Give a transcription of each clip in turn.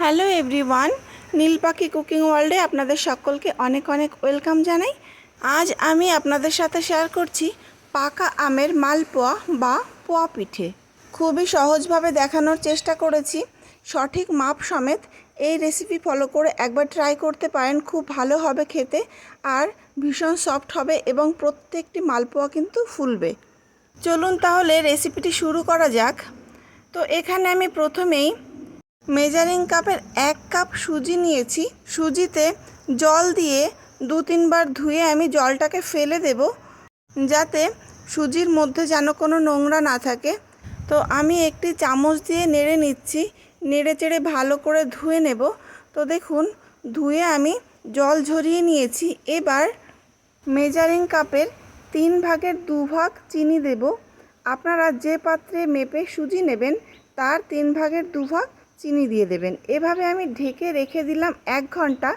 Hello everyone নীল পাখি cooking ওয়ার্ল্ডে আপনাদের সকলকে অনেক অনেক ওয়েলকাম জানাই। আজ আমি আপনাদের সাথে শেয়ার করছি পাকা আমের মালপোয়া বা পোয়া পিঠে। খুবই সহজভাবে দেখানোর চেষ্টা করেছি, সঠিক মাপ সমেত। এই রেসিপি ফলো করে একবার ট্রাই করতে পারেন, খুব ভালো হবে খেতে আর ভীষণ সফট হবে এবং প্রত্যেকটি মালপোয়া কিন্তু ফুলবে। চলুন তাহলে রেসিপিটি শুরু করা যাক। তো এখানে আমি প্রথমেই মেজারিং কাপের এক কাপ সুজি নিয়েছি। সুজিতে জল দিয়ে দু তিনবার ধুয়ে আমি জলটাকে ফেলে দেব, যাতে সুজির মধ্যে যেন কোনো নোংরা না থাকে। তো আমি একটি চামচ দিয়ে নেড়ে নিচ্ছি, নেড়ে চেড়ে ভালো করে ধুয়ে নেব। তো দেখুন, ধুয়ে আমি জল ঝরিয়ে নিয়েছি। এবার মেজারিং কাপের তিন ভাগের দু ভাগ চিনি দেব। আপনারা যে পাত্রে মেপে সুজি নেবেন, তার তিন ভাগের দু ভাগ চিনি দিয়ে দেবেন। এভাবে আমি ঢেকে রেখে দিলাম এক ঘণ্টা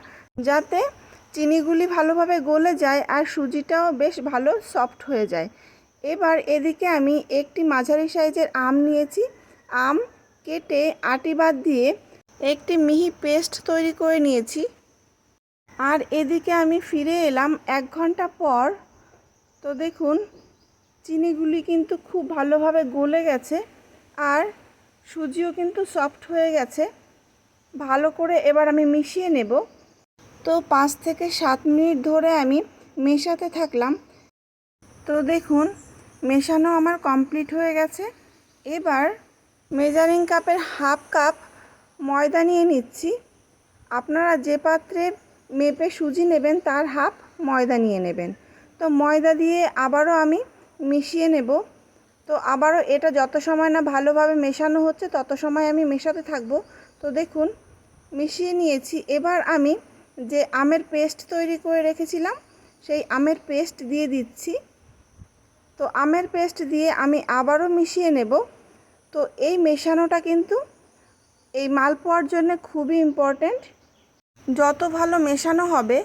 যাতে চিনিগুলি ভালোভাবে গলে যায় আর সুজিটাও বেশ ভালো সফট হয়ে যায়। এবার এদিকে আমি একটি মাঝারি সাইজের আম নিয়েছি। আম কেটে আটি বাদ দিয়ে একটি মিহি পেস্ট তৈরি করে নিয়েছি। আর এদিকে আমি ফিরে এলাম এক ঘণ্টা পর। তো দেখুন, চিনিগুলি কিন্তু খুব ভালোভাবে গলে গেছে। আর সুজিও কিন্তু সফট হয়ে গেছে। ভালো করে এবার আমি মিশিয়ে নেব। তো পাঁচ থেকে সাত মিনিট ধরে আমি মেশাতে থাকলাম। তো দেখুন, মেশানো আমার কমপ্লিট হয়ে গেছে। এবার মেজারিং কাপের হাফ কাপ ময়দা নিয়ে নিচ্ছি। আপনারা যে পাত্রে মেপে সুজি নেবেন, তার হাফ ময়দা নিয়ে নেবেন। তো ময়দা দিয়ে আবারও আমি মিশিয়ে নেব। তো আবারও এটা যত সময় না ভালোভাবে মেশানো হচ্ছে, তত সময় আমি মেশাতে থাকব। তো দেখুন, মিশিয়ে নিয়েছি। এবার আমি যে আমের পেস্ট তৈরি করে রেখেছিলাম, সেই আমের পেস্ট দিয়ে দিচ্ছি। তো আমের পেস্ট দিয়ে আমি আবারও মিশিয়ে নেব। তো এই মেশানোটা কিন্তু এই মালপোয়ার জন্য খুবই ইম্পর্ট্যান্ট। যত ভালো মেশানো হবে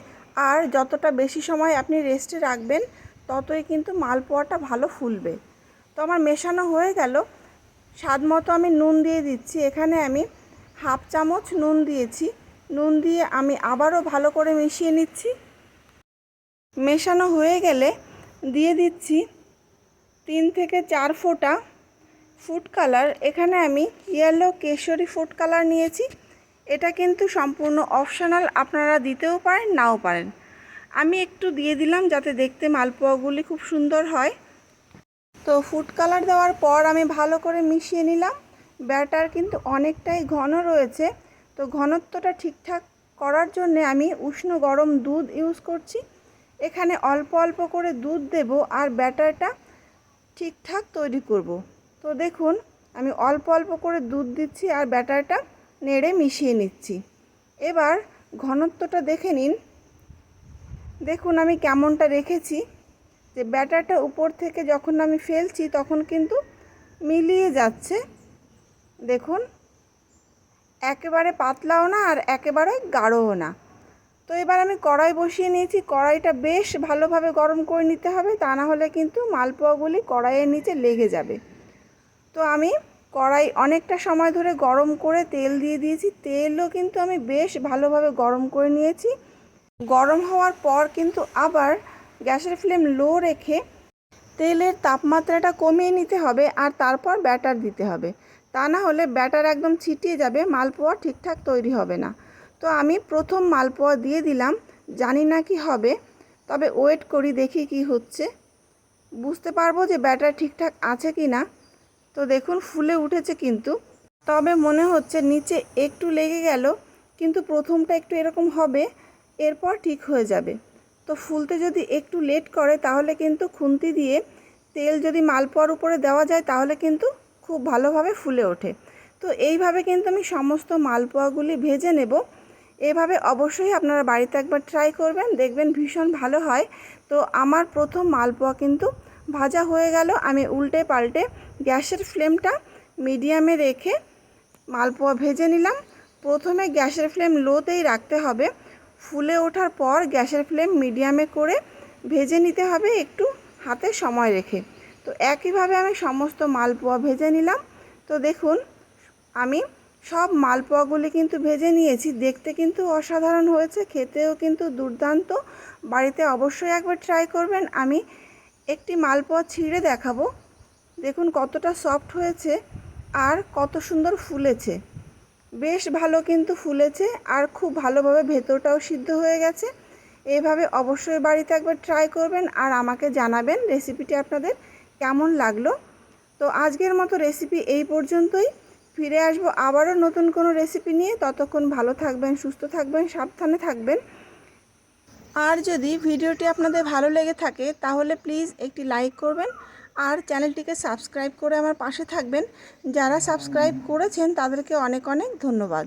আর যতটা বেশি সময় আপনি রেস্টে রাখবেন, ততই কিন্তু মালপোয়াটা ভালো ফুলবে। তো আমার মেশানো হয়ে গেল। স্বাদ মতো আমি নুন দিয়ে দিচ্ছি। এখানে আমি হাফ চামচ নুন দিয়েছি। নুন দিয়ে আমি আবারও ভালো করে মিশিয়ে নিচ্ছি। মেশানো হয়ে গেলে দিয়ে দিচ্ছি তিন থেকে চার ফোঁটা ফুড কালার। এখানে আমি ইয়েলো কেশরি ফুড কালার নিয়েছি। এটা কিন্তু সম্পূর্ণ অপশনাল, আপনারা দিতেও পারেন, নাও পারেন। আমি একটু দিয়ে দিলাম যাতে দেখতে মালপোয়াগুলি খুব সুন্দর হয়। তো ফুড কালার দেওয়ার পর আমি ভালো করে মিশিয়ে নিলাম। ব্যাটার কিন্তু অনেকটাই ঘন রয়েছে। তো ঘনত্বটা ঠিকঠাক করার জন্য আমি উষ্ণ গরম দুধ ইউজ করছি। এখানে অল্প অল্প করে দুধ দেব আর ব্যাটারটা ঠিকঠাক তৈরি করব। তো দেখুন, আমি অল্প অল্প করে দুধ দিচ্ছি আর ব্যাটারটা নেড়ে মিশিয়ে নিচ্ছি। এবার ঘনত্বটা দেখে নিন। দেখুন আমি কেমনটা রেখেছি। যে ব্যাটারটা উপর থেকে যখন আমি ফেলছি তখন কিন্তু মিলিয়ে যাচ্ছে। দেখুন, একেবারে পাতলাও না আর একেবারে গাঢ়ও না। তো এবার আমি কড়াই বসিয়ে নিয়েছি। কড়াইটা বেশ ভালোভাবে গরম করে নিতে হবে, তা না হলে কিন্তু মালপোয়াগুলি কড়াইয়ের নিচে লেগে যাবে। তো আমি কড়াই অনেকটা সময় ধরে গরম করে তেল দিয়ে দিয়েছি। তেলও কিন্তু আমি বেশ ভালোভাবে গরম করে নিয়েছি। গরম হওয়ার পর কিন্তু আবার গ্যাসের ফ্লেম লো রেখে তেলের তাপমাত্রাটা কমিয়ে নিতে হবে আর তারপর ব্যাটার দিতে হবে। তা না হলে ব্যাটার একদম ছিটিয়ে যাবে, মালপোয়া ঠিকঠাক তৈরি হবে না। তো আমি প্রথম মালপোয়া দিয়ে দিলাম, জানি না কি হবে, তবে ওয়েট করি, দেখি কি হচ্ছে। বুঝতে পারব যে ব্যাটার ঠিকঠাক আছে কি না। তো দেখুন, ফুলে উঠেছে কিন্তু। তবে মনে হচ্ছে নিচে একটু লেগে গেল, কিন্তু প্রথমটা একটু এরকম হবে, এরপর ঠিক হয়ে যাবে। তো ফুলতে যদি একটু লেট করে, তাহলে কিন্তু খুন্তি দিয়ে তেল যদি মালপোয়ার উপরে দেওয়া যায়, তাহলে কিন্তু খুব ভালোভাবে ফুলে ওঠে। তো এইভাবে কিন্তু আমি সমস্ত মালপোয়াগুলি ভেজে নেব। এভাবে অবশ্যই আপনারা বাড়িতে একবার ট্রাই করবেন, দেখবেন ভীষণ ভালো হয়। তো আমার প্রথম মালপোয়া কিন্তু ভাজা হয়ে গেল। আমি উল্টে পাল্টে গ্যাসের ফ্লেমটা মিডিয়ামে রেখে মালপোয়া ভেজে নিলাম। প্রথমে গ্যাসের ফ্লেম লোতেই রাখতে হবে। ফুলে ওঠার পর গ্যাসের ফ্লেম মিডিয়ামে করে ভেজে নিতে হবে একটু হাতে সময় রেখে। তো একইভাবে আমি সমস্ত মালপোয়া ভেজে নিলাম। তো দেখুন, আমি সব মালপোয়াগুলি কিন্তু ভেজে নিয়েছি। দেখতে কিন্তু অসাধারণ হয়েছে, খেতেও কিন্তু দুর্দান্ত। বাড়িতে অবশ্যই একবার ট্রাই করবেন। আমি একটি মালপোয়া ছিঁড়ে দেখাবো। দেখুন কতটা সফট হয়েছে আর কত সুন্দর ফুলেছে। বেশ ভালো কিন্তু ফুলেছে আর খুব ভালোভাবে ভেতরটাও সিদ্ধ হয়ে গেছে। এইভাবে অবশ্যই বাড়িতে একবার ট্রাই করবেন আর আমাকে জানাবেন রেসিপিটি আপনাদের কেমন লাগল। তো আজকের মতো রেসিপি এই পর্যন্তই। ফিরে আসব আবারও নতুন কোনো রেসিপি নিয়ে। ততক্ষণ ভালো থাকবেন, সুস্থ থাকবেন, সাবধানে থাকবেন। আর যদি ভিডিওটি আপনাদের ভালো লেগে থাকে, তাহলে প্লিজ একটি লাইক করবেন। আর চ্যানেলটিকে সাবস্ক্রাইব করে আমার পাশে থাকবেন। যারা সাবস্ক্রাইব করেছেন তাদেরকে অনেক অনেক ধন্যবাদ।